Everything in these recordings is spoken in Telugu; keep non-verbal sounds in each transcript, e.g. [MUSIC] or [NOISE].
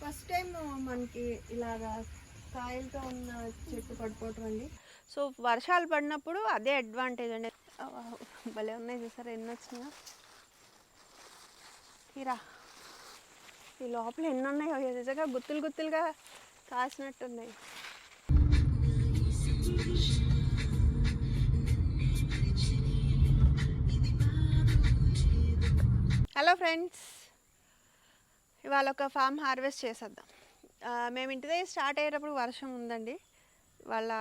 ఫస్ట్ టైం మనకి ఇలాగా కాయలతో ఉన్న చెట్టు పడిపోవటం అండి. సో వర్షాలు పడినప్పుడు అదే అడ్వాంటేజ్ అండి. భలే ఉన్నాయి చూసారా? ఎన్ని వచ్చినాయో తీరా. ఈ లోపల ఎన్ని ఉన్నాయో నిజంగా గుత్తులు గుత్తులుగా కాసినట్టున్నాయి. హలో ఫ్రెండ్స్ ఇవాళ ఒక ఫామ్ హార్వెస్ట్ చేసేద్దాం. మేము ఇంటి దగ్గర స్టార్ట్ అయ్యేటప్పుడు వర్షం ఉందండి. వాళ్ళ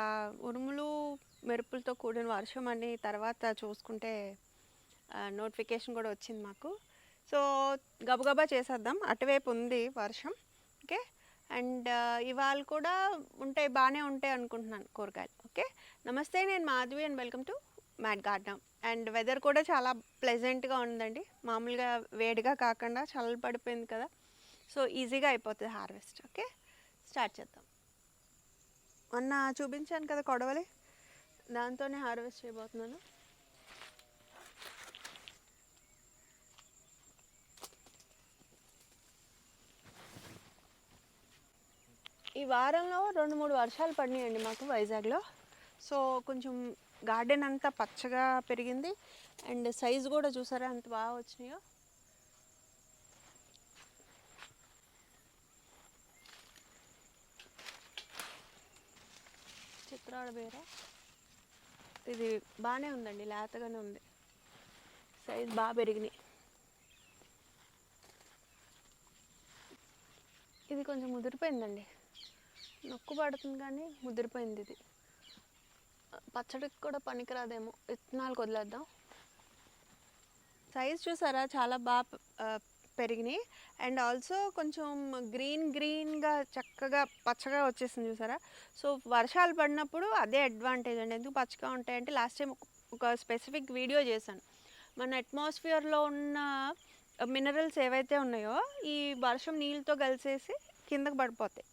ఉరుములు మెరుపులతో కూడిన వర్షం అని తర్వాత చూసుకుంటే నోటిఫికేషన్ కూడా వచ్చింది మాకు. సో గబగబా చేసేద్దాం. అటువైపు ఉంది వర్షం. ఓకే? అండ్ ఇవాళ కూడా ఉంటాయి బాగానే ఉంటాయి అనుకుంటున్నాను కూరగాయలు. ఓకే? నమస్తే నేను Madhavi and welcome to mat garden. And weather కూడా చాలా ప్లెజెంట్గా ఉందండి. మామూలుగా వేడిగా కాకుండా చల్ల పడిపోయింది కదా. సో ఈజీగా అయిపోతుంది హార్వెస్ట్. ఓకే? స్టార్ట్ చేద్దాం. మొన్న చూపించాను కదా కొడవలి. దాంతోనే హార్వెస్ట్ చేయబోతున్నాను. ఈ వారంలో రెండు మూడు వర్షాలు పడినాయండి మాకు వైజాగ్లో. సో కొంచెం గార్డెన్ అంతా పచ్చగా పెరిగింది. అండ్ సైజు కూడా చూసారా అంత బాగా వచ్చినాయో? చిత్రాడ బేర. ఇది బాగానే ఉందండి లేతగానే ఉంది. సైజ్ బాగా పెరిగినాయి. ఇది కొంచెం ముదిరిపోయిందండి. నొక్కు పడుతుంది కానీ ముదిరిపోయింది ఇది. పచ్చడికి కూడా పనికిరాదేమో. విత్తనాలకు వదిలేద్దాం. సైజ్ చూసారా? చాలా బాగా పెరిగినాయి. అండ్ ఆల్సో కొంచెం గ్రీన్ గ్రీన్గా చక్కగా పచ్చగా వచ్చేసింది చూసారా? సో వర్షాలు పడినప్పుడు అదే అడ్వాంటేజ్ అండి. ఎందుకు పచ్చగా ఉంటాయంటే లాస్ట్ టైం ఒక స్పెసిఫిక్ వీడియో చేశాను. మన అట్మాస్ఫియర్లో ఉన్న మినరల్స్ ఏవైతే ఉన్నాయో ఈ వర్షం నీళ్ళతో కలిసేసి కిందకు పడిపోతాయి.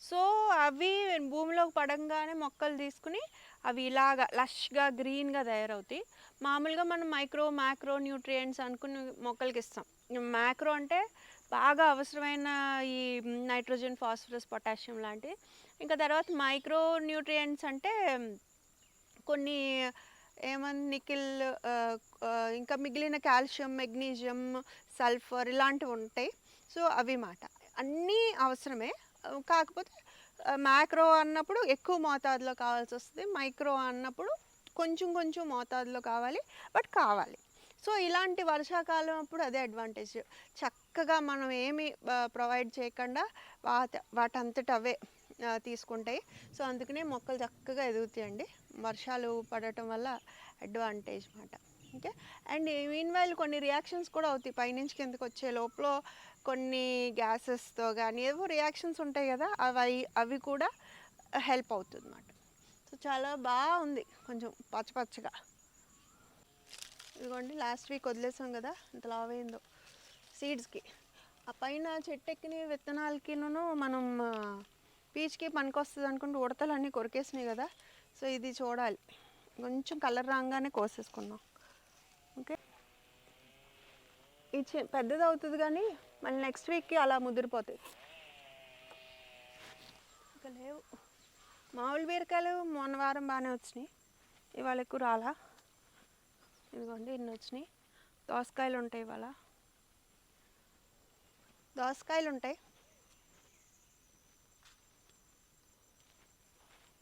సో అవి భూమిలోకి పడంగానే మొక్కలు తీసుకుని అవి ఇలాగా లష్గా గ్రీన్గా తయారవుతాయి. మామూలుగా మనం మైక్రో మ్యాక్రో న్యూట్రియంట్స్ అనుకుని మొక్కలకి ఇస్తాం. మ్యాక్రో అంటే బాగా అవసరమైన ఈ నైట్రోజన్ ఫాస్ఫరస్ పొటాషియం లాంటివి. ఇంకా తర్వాత మైక్రో న్యూట్రియంట్స్ అంటే కొన్ని ఏమన్ నికిల్ ఇంకా మిగిలిన కాల్షియం మెగ్నీషియం సల్ఫర్ ఇలాంటివి ఉంటాయి. సో అవి మాట. అన్నీ అవసరమే. కాకపోతే మ్యాక్రో అన్నప్పుడు ఎక్కువ మోతాదులో కావాల్సి వస్తుంది మైక్రో అన్నప్పుడు కొంచెం కొంచెం మోతాదులో కావాలి బట్ కావాలి. సో ఇలాంటి వర్షాకాలం అప్పుడు అదే అడ్వాంటేజ్. చక్కగా మనం ఏమి ప్రొవైడ్ చేయకుండా వాటి వాటంతట అవే తీసుకుంటాయి. సో అందుకనే మొక్కలు చక్కగా ఎదుగుతాయండి. వర్షాలు పడటం వల్ల అడ్వాంటేజ్ మాట. ఓకే. అండ్ మీన్ వైల్ కొన్ని రియాక్షన్స్ కూడా అవుతాయి. పైనుంచి కిందకి వచ్చే లోపల కొన్ని గ్యాసెస్తో కానీ ఏవో రియాక్షన్స్ ఉంటాయి కదా అవి అవి కూడా హెల్ప్ అవుతుంది అన్నమాట సో చాలా బాగుంది కొంచెం పచ్చ పచ్చగా. ఇదిగోండి లాస్ట్ వీక్ వదిలేసాం కదా ఇంత లావైందో సీడ్స్కి ఆ పైన చెట్టు ఎక్కిన మనం పీచ్కి పనికొస్తుంది అనుకుంటే ఉడతలన్నీ కొరికేసినాయి కదా. సో ఇది చూడాలి. కొంచెం కలర్ రాగానే కోసేసుకున్నాం ఇది పెద్దది అవుతుంది కానీ మళ్ళీ నెక్స్ట్ వీక్కి అలా ముదిరిపోతాయి. ఇంకా లేవు. మామూలు బీరకాయలు మొన్న వారం బాగానే వచ్చినాయి. ఇవాళ ఎక్కువ రాలా. ఇదిగోండి ఇన్ని వచ్చినాయి. దోసకాయలు ఉంటాయి ఇవాళ. దోసకాయలు ఉంటాయి.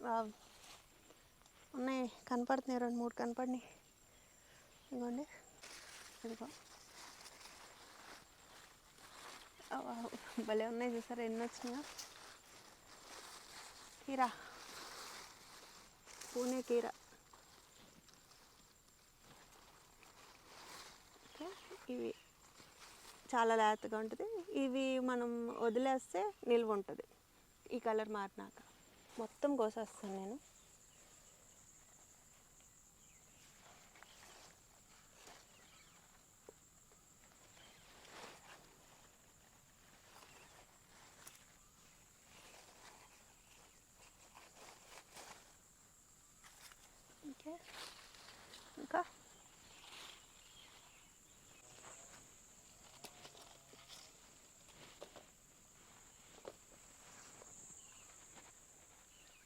వావ్. ఉన్నాయి. కనపడుతున్నాయి. రెండు మూడు కనపడినాయి. ఇదిగోండి. ఇదిగో ఆ, వావ్. భలే ఉన్నాయి చూసారా? ఎన్ని వచ్చినాయో? కీరా. పూణే కీరా. ఓకే. ఇవి చాలా లేతగా ఉంటుంది. ఇవి మనం వదిలేస్తే నిల్వ ఉంటుంది. ఈ కలర్ మారినాక. మొత్తం కోసేస్తాను నేను. ఇంకా?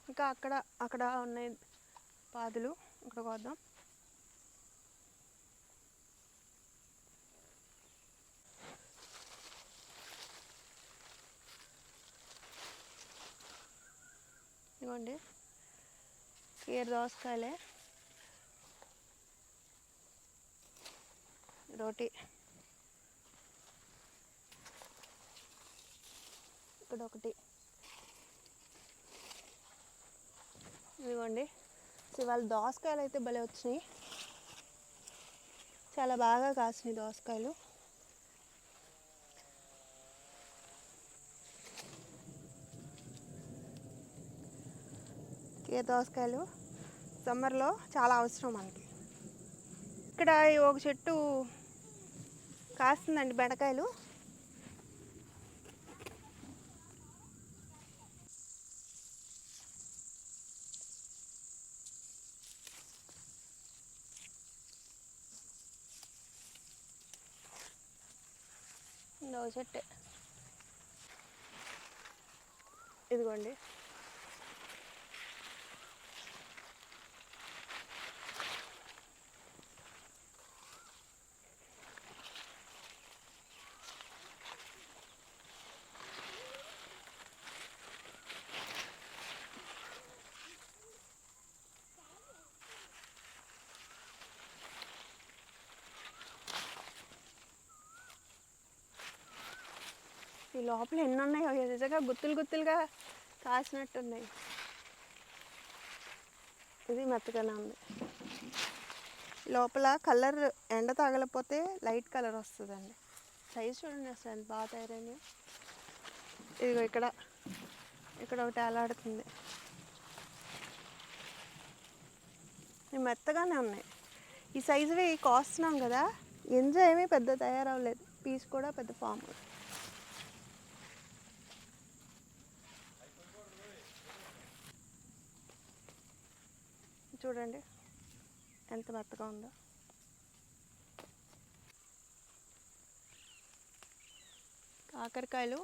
ఇంకా అక్కడ అక్కడ ఉన్నాయి పాదులు. ఇక్కడ వద్దాం ఇదిగోండి. కీర దోసకాయలే. రోటీ. ఇక్కడ ఒకటి ఇదిగోండి. సో ఇవాళ దోసకాయలు అయితే భలే వచ్చినాయి. చాలా బాగా కాసినాయి దోసకాయలు. ఏ దోసకాయలు సమ్మర్లో చాలా అవసరం మనకి. ఇక్కడ ఒక చెట్టు కాస్తుందండి బెండకాయలు. చెట్టే ఇదిగోండి. లోపల ఎన్ని ఉన్నాయో నిజంగా గుత్తులు గుత్తులుగా కాసినట్టున్నాయి. ఇది మెత్తగానే ఉంది. లోపల కలర్ ఎండ తాగలపోతే లైట్ కలర్ వస్తుందండి. సైజ్ చూడండి అసలు ఎంత బాగా తయారైనాయి. ఇదిగో ఇక్కడ ఇక్కడ ఒకటి ఎలాడుతుంది ఇవి మెత్తగానే ఉన్నాయి. ఈ సైజువి కాస్తున్నాం కదా ఎంజాయ్ ఏమీ పెద్ద తయారవ్వలేదు. పీస్ కూడా పెద్ద ఫామ్ చూడండి. ఎంత మెత్తగా ఉందో. కాకరకాయలు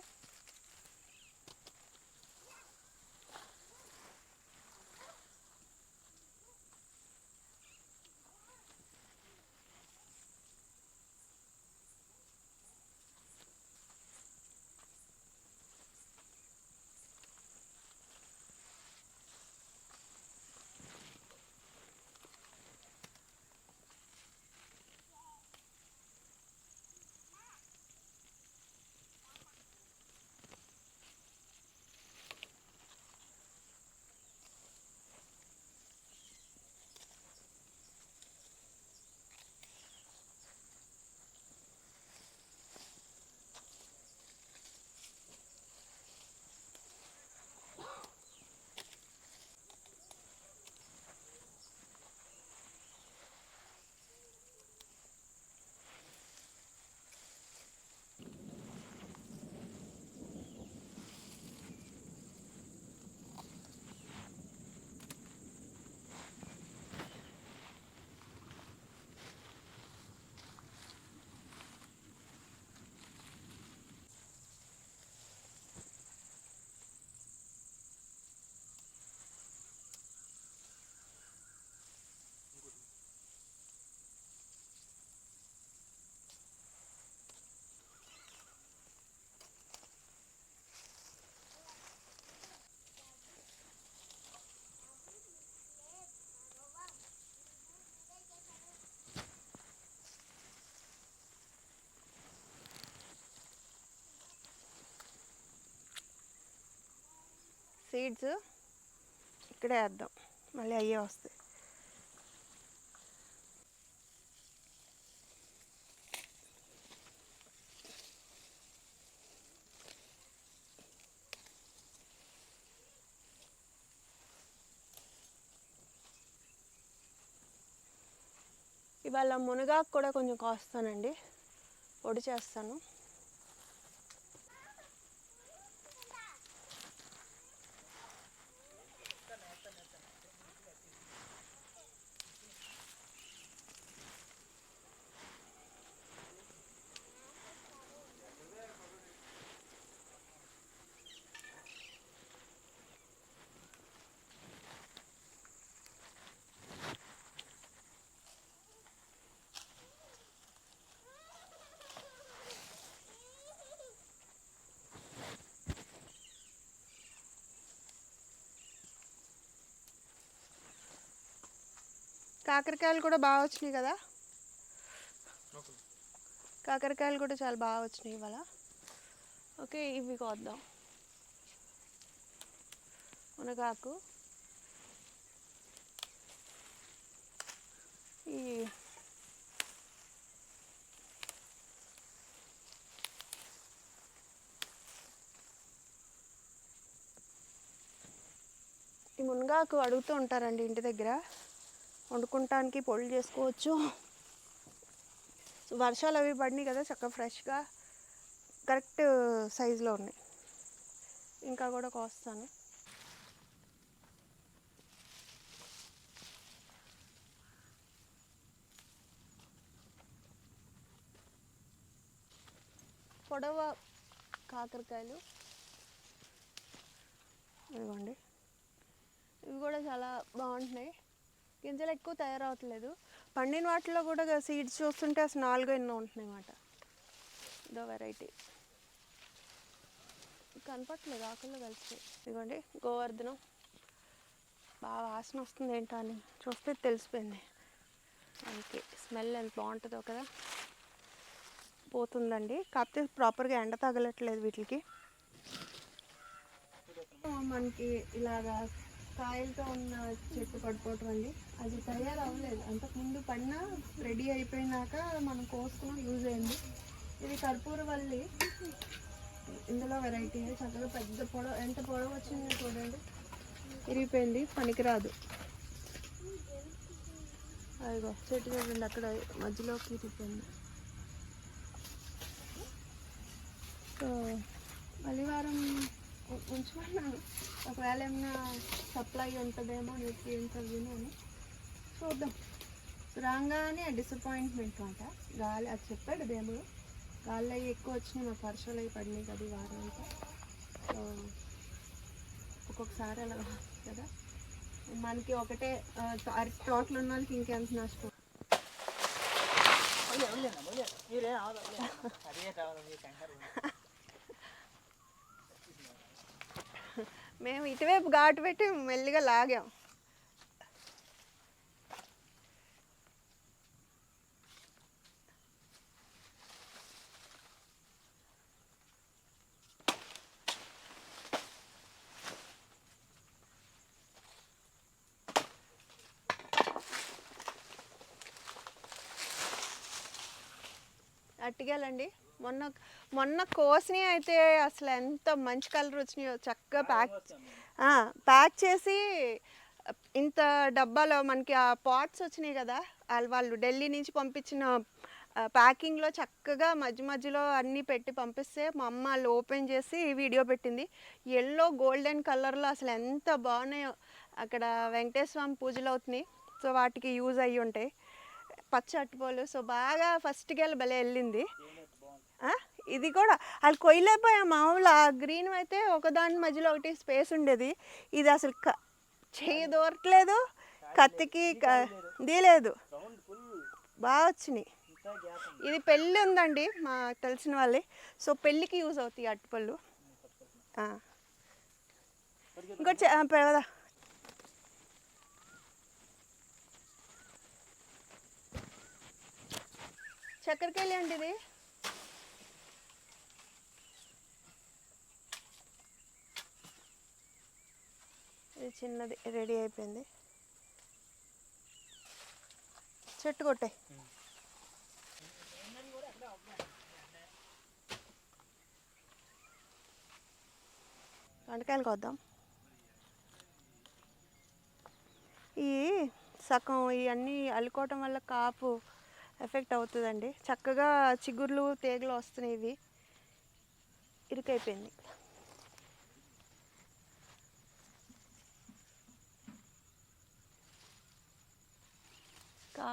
సీడ్స్ ఇక్కడే వేద్దాం. మళ్ళీ అయ్యే వస్తాయి. ఇవాళ మునగాకు కూడా కొంచెం కాస్తానండి. పొడి చేస్తాను. కాకరకాయలు కూడా బాగా వచ్చినాయి కదా? కాకరకాయలు కూడా చాలా బాగా వచ్చినాయి ఇవాళ. ఓకే ఇవి కోద్దాం. మునగాకు. ఈ ఈ మునగాకు అడుగుతూ ఉంటారండి ఇంటి దగ్గర. వండుకుంటానికి పొడి చేసుకోవచ్చు. సో వర్షాలు అవి పడినాయి కదా చక్కగా ఫ్రెష్గా కరెక్ట్ సైజులో ఉన్నాయి. ఇంకా కూడా కోస్తాను. పొడవ కాకరకాయలు. ఇదిగోండి ఇవి కూడా చాలా బాగుంటున్నాయి. గింజలు ఎక్కువ తయారవట్లేదు. పండిన వాటిలో కూడా సీడ్స్ చూస్తుంటే అసలు నాలుగు ఎన్నో ఉంటున్నాయి అన్నమాట ఇదో వెరైటీ కనపట్లేదు ఆకుల్లో కలిసి ఇదిగోండి గోవర్ధనం. బాగా వాసన వస్తుంది ఏంటో అని చూస్తే తెలిసిపోయింది. ఓకే స్మెల్ ఎంత బాగుంటుందో కదా. పోతుందండి. కాకపోతే ప్రాపర్గా ఎండ తగలట్లేదు వీటికి. మనకి ఇలాగా కాయలతో ఉన్న చెట్టు పడిపోవటం అండి. అది తయారవ్వలేదు. అంతకుముందు పడినా రెడీ అయిపోయినాక మనం కోసుకుని యూజ్ అయింది. ఇది కర్పూర వల్లి ఇందులో వెరైటీ చక్కగా పెద్ద పొడవ ఎంత పొడవ వచ్చిందో చూడండి. ఇరిగిపోయింది పనికిరాదు. అదిగో చెట్టు చూడండి అక్కడ మధ్యలోకి ఇరిగిపోయింది సో మళ్ళీ వారం ఉంచమన్నాను. ఒకవేళ ఏమైనా సప్లై ఉంటుందేమో న్యూట్రియంట్స్ అవి అని చూద్దాం. రాగానే డిసప్పాయింట్మెంట్ అంట గాలి అది చెప్పాడు దేవుడు. గాలి అవి ఎక్కువ వచ్చినాయి మాకు వర్షాలు అవి పడినాయి కదా వారం అంతా. సో ఒక్కొక్కసారి అలా కదా. మనకి ఒకటే ఆ, అరటి తోటలు ఉన్న వాళ్ళకి ఇంకెంత నష్టం? మీరే మేము ఇటువైపు ఘాటు పెట్టి మెల్లిగా లాగాం. అట్టిగాలండి. మొన్న మొన్న కోసినవి అయితే అసలు ఎంత మంచి కలర్ వచ్చినాయో చక్కగా ప్యాక్ ప్యాక్ చేసి ఇంత డబ్బాలో మనకి ఆ పాట్స్ వచ్చినాయి కదా వాళ్ళు వాళ్ళు ఢిల్లీ నుంచి పంపించిన ప్యాకింగ్లో చక్కగా మధ్య మధ్యలో అన్నీ పెట్టి పంపిస్తే మా అమ్మ వాళ్ళు ఓపెన్ చేసి వీడియో పెట్టింది. ఎల్లో గోల్డెన్ కలర్లో అసలు ఎంత బాగున్నాయో అక్కడ వెంకటేశ్వర స్వామి పూజలు అవుతున్నాయి. సో వాటికి యూజ్ అయ్యి ఉంటాయి పచ్చ అట్టుపోలు సో బాగా ఫస్ట్ గెల భలే వెళ్ళింది. ఇది కూడా. అది కొయ్యలేకపోయా. మామూలు ఆ గ్రీన్ అయితే ఒకదాని మధ్యలో ఒకటి స్పేస్ ఉండేది. ఇది అసలు క- చెయ్యి దూరట్లేదు. కత్తికి దీలేదు బాగా వచ్చినాయి. ఇది పెళ్ళి ఉందండి మా తెలిసిన వాళ్ళే సో పెళ్ళికి యూజ్ అవుతాయి అట్టుపళ్ళు ఆ. ఇంకోటి పెడదా. చక్కెరకేళి అండి ఇది. ఇది చిన్నది రెడీ అయిపోయింది. చెట్టు కొట్టే. వంటకాయలు కొద్దాం ఈ సగం ఇవన్నీ అల్లుకోవటం వల్ల కాపు ఎఫెక్ట్ అవుతుందండి. చక్కగా చిగుర్లు తీగలు వస్తున్నాయి ఇవి. ఇరుకైపోయింది.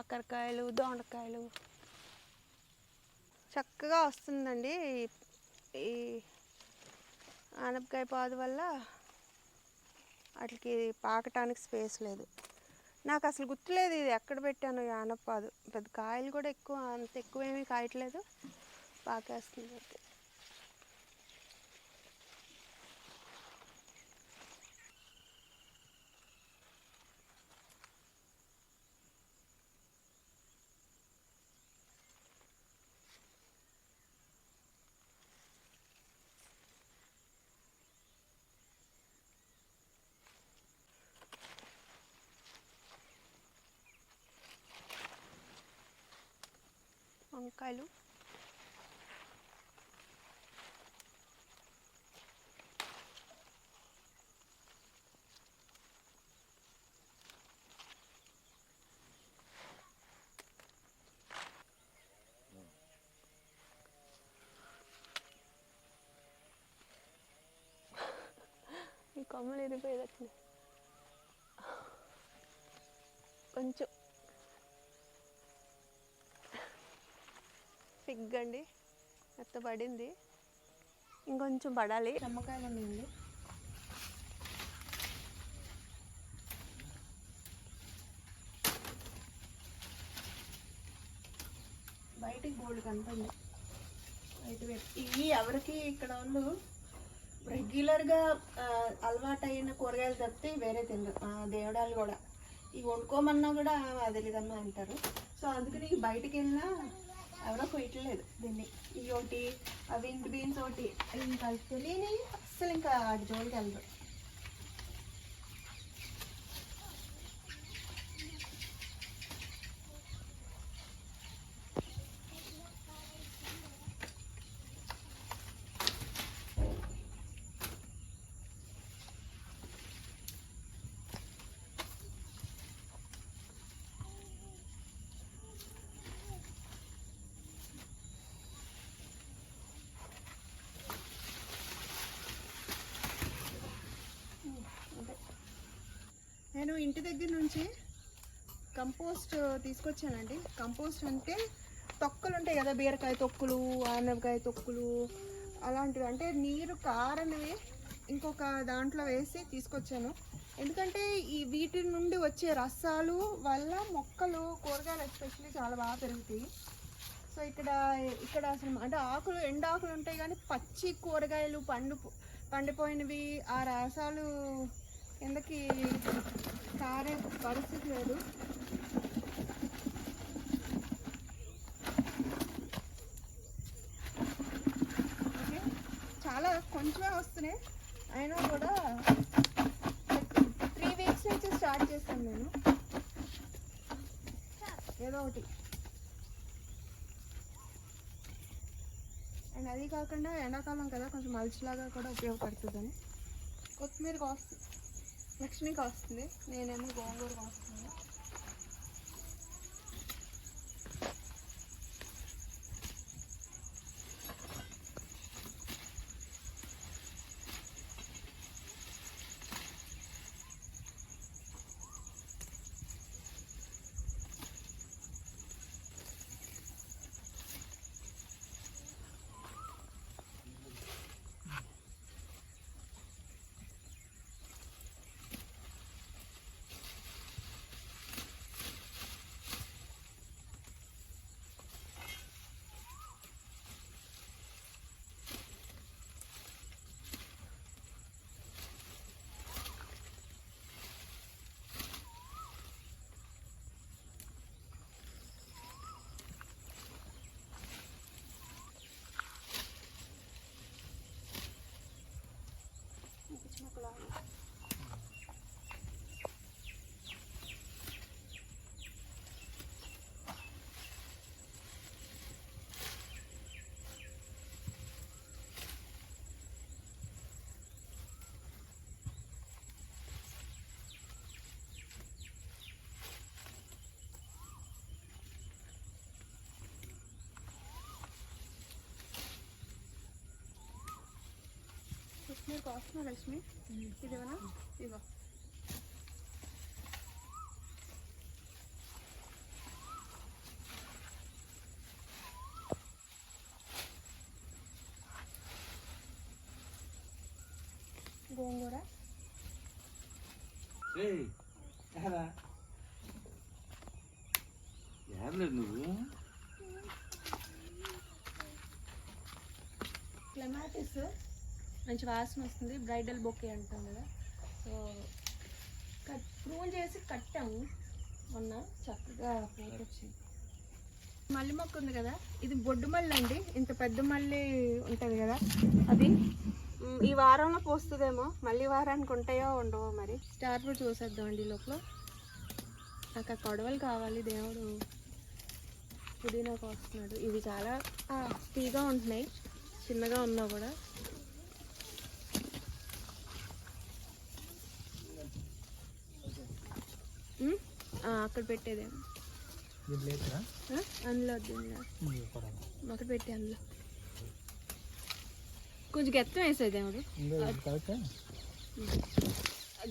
కాకరకాయలు దొండకాయలు. చక్కగా వస్తుందండి ఈ- ఆనపకాయ పాదు వల్ల వాటికి పాకటానికి స్పేస్ లేదు. నాకు అసలు గుర్తులేదు ఇది ఎక్కడ పెట్టాను ఈ ఆనపాదు పెద్ద కాయలు కూడా ఎక్కువ అంత ఎక్కువ ఏమీ కాయట్లేదు. పాకేస్తుంది. వంకాయలు [LAUGHS] ఈ కొమ్మలు ఎదిపోయేది వచ్చినాయి. కొంచెం పిగ్ అండి పడింది. ఇంకొంచెం పడాలి. నిమ్మకాయలు ఉన్నాయండి బయటికి గోల్డ్ కనపండి బయట పెట్టి ఇవి ఎవరికి ఇక్కడ వాళ్ళు రెగ్యులర్గా అలవాటు అయిన కూరగాయలు తప్పితే వేరే తినరు. ఆ, దేవుడాలు కూడా. ఇవి వండుకోమన్నా కూడా వదిలేదమ్మా అంటారు. సో అందుకని బయటికి వెళ్ళినా ఎవరో కొయ్యట్లేదు దీన్ని. ఈ ఒకటి అవి ఇంటి బీన్స్ ఒకటి ఇంకా తెలియని అస్సలు ఇంకా వాటి జోలికి వెళ్ళరు అదే. నేను ఇంటి దగ్గర నుంచి కంపోస్ట్ తీసుకొచ్చానండి. కంపోస్ట్ అంటే తొక్కలు ఉంటాయి కదా బీరకాయ తొక్కులు ఆనపకాయ తొక్కులు అలాంటివి. అంటే నీరు కారనివి ఇంకొక దాంట్లో వేసి తీసుకొచ్చాను. ఎందుకంటే ఈ వీటి నుండి వచ్చే రసాలు వల్ల మొక్కలు కూరగాయలు ఎస్పెషల్లీ చాలా బాగా పెరుగుతాయి. సో ఇక్కడ ఇక్కడ అసలు అంటే ఆకులు ఎండు ఆకులు ఉంటాయి కానీ పచ్చి కూరగాయలు పండు పండిపోయినవి ఆ రసాలు కిందకి కారే పరిస్థితి లేదు. ఓకే. చాలా కొంచెమే వస్తున్నాయి. అయినా కూడా త్రీ వీక్స్ నుంచి స్టార్ట్ చేశాను నేను. ఏదో ఒకటి. అండ్ అది కాకుండా ఎండాకాలం కదా కొంచెం మల్చిలాగా కూడా ఉపయోగపడుతుందని. కొత్తిమీర కాస్తుంది లక్ష్మి కాస్తుంది నేనేమో గోంగూర కాస్తుంది కాస్తున్నా లక్ష్మి? ఇదేమన్నా ఇగో గోంగూర. యారా యారలేదు నువ్వు? క్లమాటిస్ మంచి వాసన వస్తుంది. బ్రైడల్ బొకే అంటాం కదా. సో కట్ ప్రూన్ చేసి కట్టాము. మొన్న చక్కగా వచ్చింది. మల్లి మొక్క ఉంది కదా. ఇది బొడ్డు మల్లి అండి. ఇంత పెద్ద మల్లి ఉంటుంది కదా. అది ఈ వారంలో పోస్తుందేమో. మళ్ళీ వారానికి ఉంటాయో ఉండవో మరి. స్టార్ ఫ్రూట్ చూసేద్దాం అండి లోపల. నాకు ఆ కొడవలు కావాలి. దేవుడు పుదీనా కోస్తున్నాడు. ఇవి చాలా తీగా ఉంటున్నాయి. చిన్నగా ఉన్నా కూడా ఉమ్, ఆ, అక్కడ పెట్టేదేమో అందులో వద్దు, ఒకటి పెట్టే అందులో. కొంచెం గెత్తం వేసేదేమో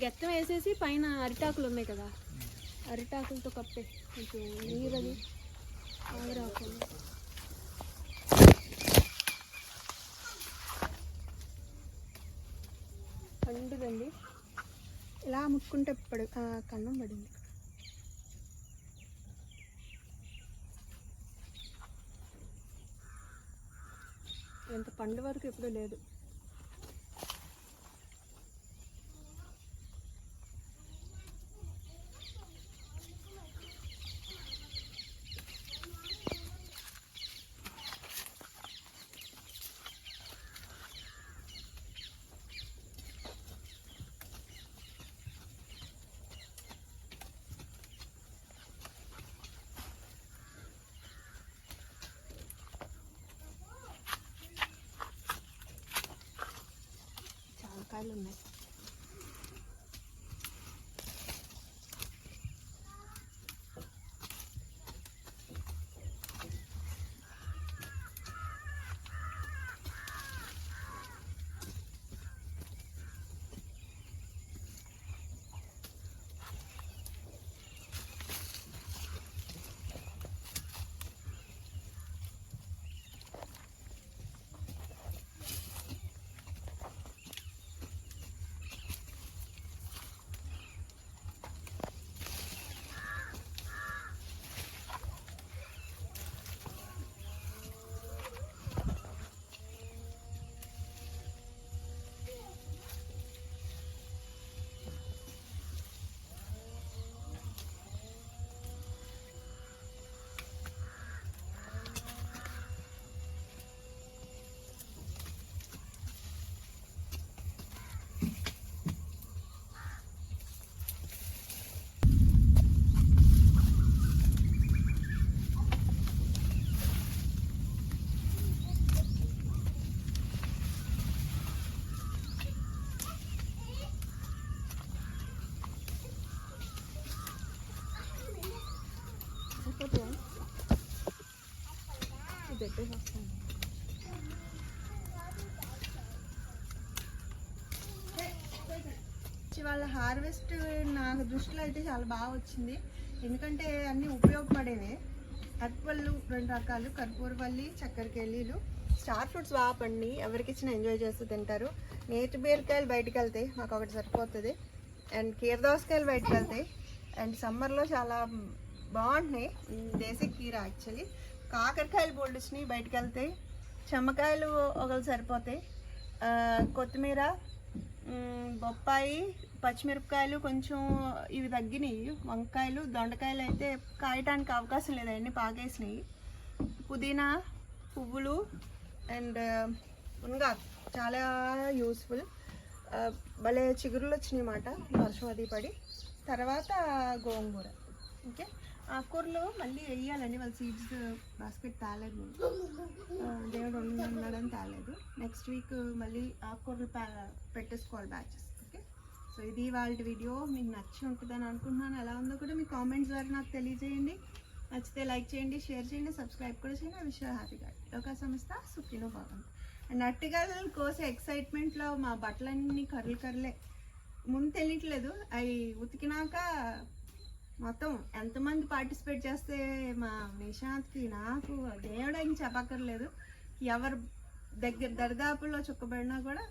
గెత్తం వేసేసి పైన అరిటాకులు ఉన్నాయి కదా. అరిటాకులతో కప్పే. కొంచెం నీరు అది. ఆవిరాకుండా పండుదండి. ఇలా ముట్టుకుంటే పడు కన్నం పడింది. ఎంత పండు వరకు ఎప్పుడూ లేదు. చాలా కాయలు ఉన్నాయి సరిపోతాయా? ఇది పెట్టేసి వస్తాను ఇవాళ హార్వెస్ట్ నాకు దృష్టిలో అయితే చాలా బాగా వచ్చింది. ఎందుకంటే అన్నీ ఉపయోగపడేవే. అరటిపళ్ళు రెండు రకాలు కర్పూరపల్లి చక్కెరకెళ్ళీలు స్టార్ ఫ్రూట్స్ బాగా పండి ఎవరికి ఇచ్చినా ఎంజాయ్ చేస్తూ తింటారు. నేతి బీరకాయలు బయటకు వెళ్తాయి మాకు ఒకటి సరిపోతుంది. అండ్ కీరదోసకాయలు బయటకు వెళ్తాయి అండ్ సమ్మర్లో చాలా బాగుంటున్నాయి. దేశీ కీర యాక్చువల్లీ కాకరకాయలు బోల్డ్ వచ్చినాయి బయటకు వెళ్తాయి చెమ్మకాయలు ఒకరు సరిపోతాయి కొత్తిమీర బొప్పాయి పచ్చిమిరపకాయలు కొంచెం ఇవి తగ్గినాయి. వంకాయలు దొండకాయలు అయితే కాయటానికి అవకాశం లేదు. అవన్నీ పాకేసినాయి. పుదీనా పువ్వులు అండ్ మునగా చాలా యూస్ఫుల్. భలే చిగురులు వచ్చినాయి అన్నమాట. వర్షం అది పడి. తర్వాత గోంగూర. ఓకే? ఆకుకూరలో మళ్ళీ వేయాలండి వాళ్ళ సీడ్స్ బాస్కెట్ తాలేదు. దేవుడు ఉన్నాడని తాలేదు. నెక్స్ట్ వీక్ మళ్ళీ ఆకుకూరలు పా- పెట్టేసుకోవాలి బ్యాచెస్ ఓకే సో ఇది వాళ్ళ వీడియో మీకు నచ్చి ఉంటుందని అనుకుంటున్నాను. ఎలా ఉందో కూడా మీ కామెంట్స్ ద్వారా నాకు తెలియజేయండి. నచ్చితే లైక్ చేయండి షేర్ చేయండి సబ్స్క్రైబ్ కూడా చేయండి. ఆ విషయం హ్యాపీగా లోకా సంస్థ సుఖినో భాగం అండ్ అట్టిగాలు కోసే ఎక్సైట్మెంట్లో మా బట్టలన్నీ కర్రలు కర్రలే. ముందు తెలియట్లేదు. అవి ఉతికినాక మొత్తం ఎంతమంది పార్టిసిపేట్ చేస్తే మా నిశాంత్కి నాకు దేవుడని చెప్పక్కర్లేదు. ఎవరు దగ్గర దరిదాపుల్లో చుక్కబడినా కూడా